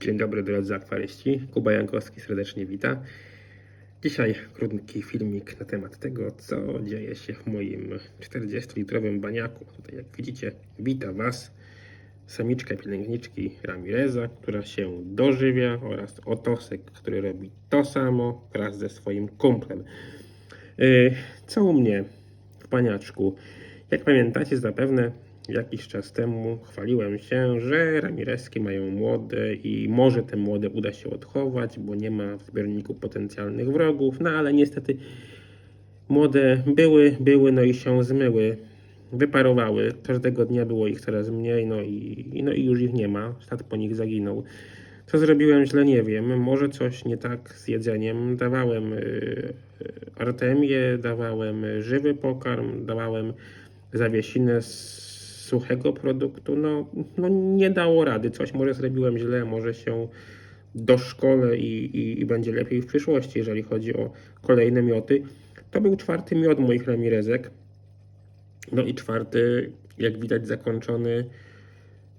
Dzień dobry drodzy akwaryści, Kuba Jankowski serdecznie wita. Dzisiaj krótki filmik na temat tego, co dzieje się w moim 40-litrowym baniaku. Tutaj jak widzicie, wita Was samiczka pielęgniczki Ramireza, która się dożywia oraz otosek, który robi to samo wraz ze swoim kumplem. Yy, Co u mnie w paniaczku? Jak pamiętacie zapewne jakiś czas temu chwaliłem się, że Ramirezki mają młode i może te młode uda się odchować, bo nie ma w zbiorniku potencjalnych wrogów, no ale niestety młode były, były, no i się zmyły, wyparowały. Każdego dnia było ich coraz mniej, no i, no i już ich nie ma. Stat po nich zaginął. Co zrobiłem źle, nie wiem. Może coś nie tak z jedzeniem. Dawałem y, y, artemię, dawałem żywy pokarm, dawałem zawiesinę z suchego produktu. No, no nie dało rady. Coś może zrobiłem źle, może się doszkolę i, i, i będzie lepiej w przyszłości, jeżeli chodzi o kolejne mioty. To był czwarty miod moich ramirezek. No i czwarty, jak widać, zakończony,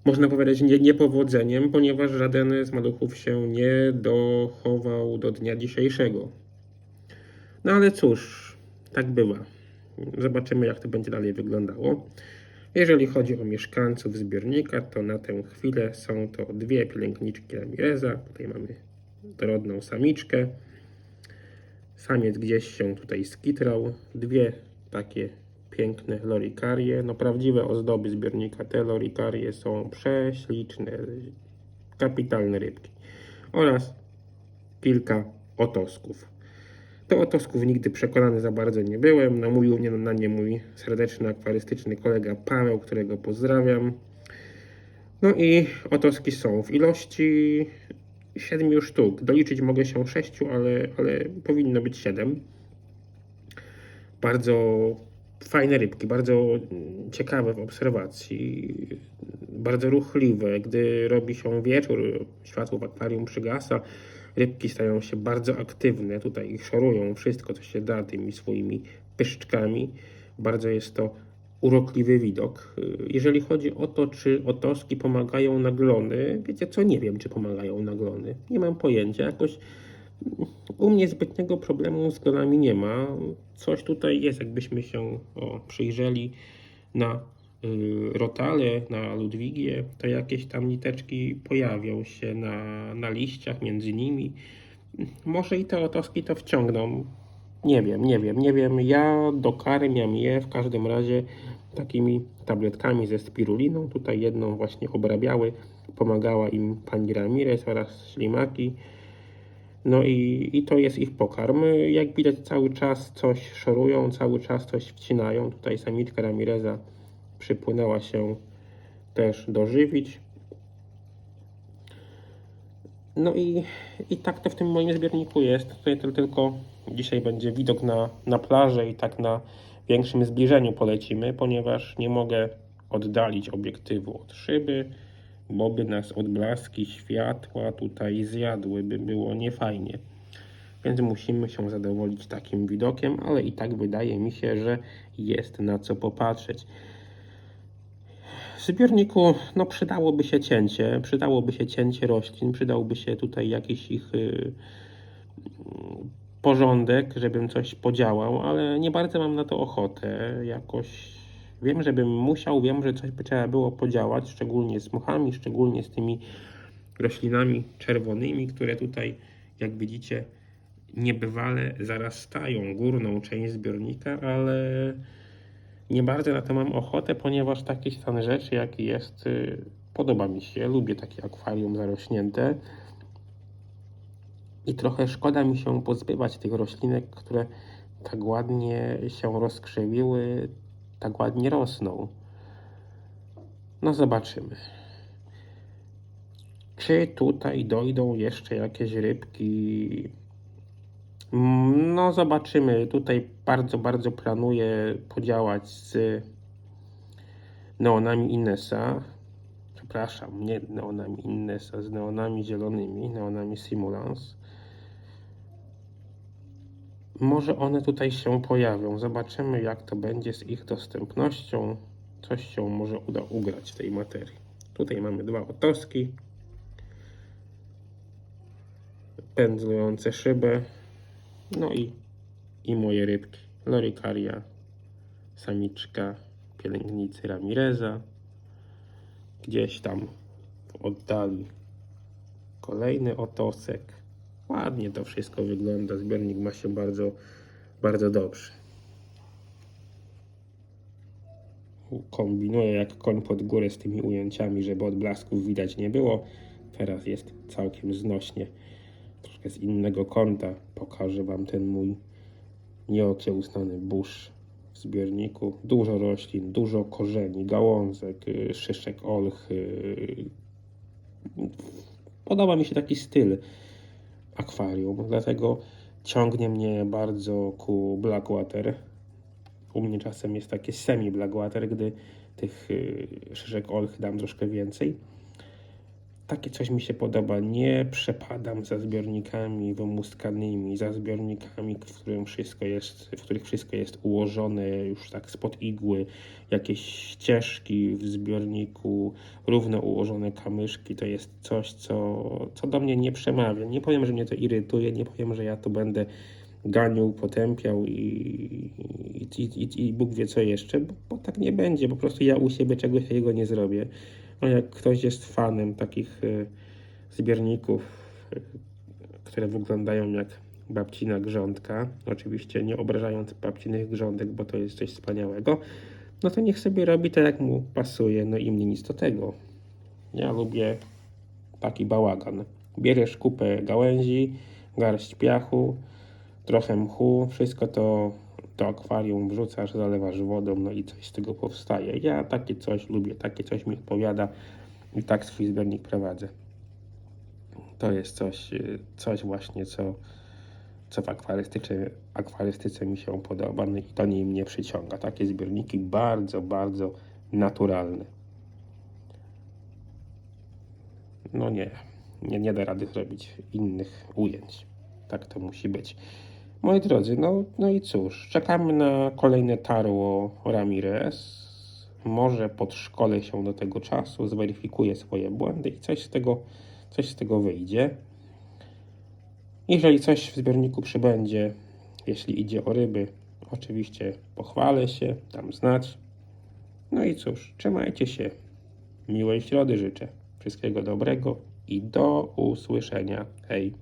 można powiedzieć, nie, niepowodzeniem, ponieważ żaden z maluchów się nie dochował do dnia dzisiejszego. No ale cóż, tak bywa. Zobaczymy, jak to będzie dalej wyglądało. Jeżeli chodzi o mieszkańców zbiornika, to na tę chwilę są to dwie pielęgniczki Ramireza. Tutaj mamy dorodną samiczkę. Samiec gdzieś się tutaj skitrał. Dwie takie piękne lorikarie. No prawdziwe ozdoby zbiornika. Te lorikarie są prześliczne, kapitalne rybki. Oraz kilka otosków. Do otosków nigdy przekonany za bardzo nie byłem. Namówił mnie na nie mój serdeczny akwarystyczny kolega Paweł, którego pozdrawiam. No i otoski są w ilości 7 sztuk. Doliczyć mogę się 6, ale, ale powinno być 7. Bardzo fajne rybki, bardzo ciekawe w obserwacji, bardzo ruchliwe. Gdy robi się wieczór, światło w akwarium przygasa, rybki stają się bardzo aktywne. Tutaj szorują wszystko, co się da tymi swoimi pyszczkami. Bardzo jest to urokliwy widok. Jeżeli chodzi o to, czy otoski pomagają na glony, wiecie co, nie wiem, czy pomagają na glony. Nie mam pojęcia. Jakoś u mnie zbytniego problemu z glonami nie ma. Coś tutaj jest, jakbyśmy się o, przyjrzeli na rotale, na Ludwigię, to jakieś tam niteczki pojawią się na, na liściach między nimi. Może i te otoski to wciągną. Nie wiem, nie wiem, nie wiem. Ja dokarmiam je w każdym razie takimi tabletkami ze spiruliną. Tutaj jedną właśnie obrabiały. Pomagała im pani Ramirez oraz ślimaki. No i, i to jest ich pokarm. Jak widać cały czas coś szorują, cały czas coś wcinają. Tutaj samiczka Ramireza przypłynęła się też dożywić. No i, i tak to w tym moim zbiorniku jest. Tutaj tylko dzisiaj będzie widok na, na plażę i tak na większym zbliżeniu polecimy, ponieważ nie mogę oddalić obiektywu od szyby, bo by nas odblaski światła tutaj zjadły, by było niefajnie. Więc musimy się zadowolić takim widokiem, ale i tak wydaje mi się, że jest na co popatrzeć. W zbiorniku no, przydałoby się cięcie, przydałoby się cięcie roślin, przydałby się tutaj jakiś ich y, porządek, żebym coś podziałał, ale nie bardzo mam na to ochotę. Jakoś wiem, żebym musiał, wiem, że coś by trzeba było podziałać, szczególnie z muchami, szczególnie z tymi roślinami czerwonymi, które tutaj, jak widzicie, niebywale zarastają górną część zbiornika, ale nie bardzo na to mam ochotę, ponieważ taki stan rzeczy, jaki jest, y, podoba mi się. Lubię takie akwarium zarośnięte. I trochę szkoda mi się pozbywać tych roślinek, które tak ładnie się rozkrzewiły, tak ładnie rosną. No zobaczymy. Czy tutaj dojdą jeszcze jakieś rybki? No zobaczymy. Tutaj bardzo, bardzo planuję podziałać z neonami Inesa. Przepraszam, nie neonami Innesa, z neonami zielonymi, neonami Simulans. Może one tutaj się pojawią. Zobaczymy, jak to będzie z ich dostępnością. Coś się może uda ugrać w tej materii. Tutaj mamy dwa otoski. pędzlujące szybę, no i, i moje rybki. Loricaria, samiczka, pielęgnicy Ramireza. Gdzieś tam oddali kolejny otosek. Ładnie to wszystko wygląda. Zbiornik ma się bardzo, bardzo dobrze. Kombinuję jak koń pod górę z tymi ujęciami, żeby odblasków widać nie było. Teraz jest całkiem znośnie. Troszkę z innego kąta pokażę Wam ten mój nieokiełznany burz w zbiorniku. Dużo roślin, dużo korzeni, gałązek, y, szyszek olch. y, Podoba mi się taki styl akwarium, dlatego ciągnie mnie bardzo ku Blackwater. U mnie czasem jest takie semi Blackwater, gdy tych y, szyszek olch dam troszkę więcej. Takie coś mi się podoba. Nie przepadam za zbiornikami wymuskanymi, za zbiornikami, w, którym wszystko jest, w których wszystko jest ułożone już tak spod igły. Jakieś ścieżki w zbiorniku, równo ułożone kamyszki. To jest coś, co, co do mnie nie przemawia. Nie powiem, że mnie to irytuje, nie powiem, że ja to będę ganił, potępiał i, i, i, i Bóg wie co jeszcze, bo, bo tak nie będzie. Po prostu ja u siebie czegoś takiego nie zrobię. No jak ktoś jest fanem takich y, zbiorników, y, które wyglądają jak babcina grządka, oczywiście nie obrażając babcinych grządek, bo to jest coś wspaniałego, no to niech sobie robi tak jak mu pasuje, no i mnie nic do tego. Ja lubię taki bałagan. Bierzesz kupę gałęzi, garść piachu, trochę mchu, wszystko to do akwarium wrzucasz, zalewasz wodą, no i coś z tego powstaje. Ja takie coś lubię, takie coś mi odpowiada i tak swój zbiornik prowadzę. To jest coś, y, coś właśnie, co, co w akwarystyce, akwarystyce mi się podoba no i do niej mnie przyciąga. Takie zbiorniki bardzo, bardzo naturalne. No nie, nie, nie da rady zrobić innych ujęć. Tak to musi być. Moi drodzy, no, no i cóż, czekamy na kolejne tarło Ramirez. Może podszkolę się do tego czasu, zweryfikuję swoje błędy i coś z tego, coś z tego wyjdzie. Jeżeli coś w zbiorniku przybędzie, jeśli idzie o ryby, oczywiście pochwalę się, dam znać. No i cóż, trzymajcie się. Miłej środy życzę. Wszystkiego dobrego i do usłyszenia. Hej.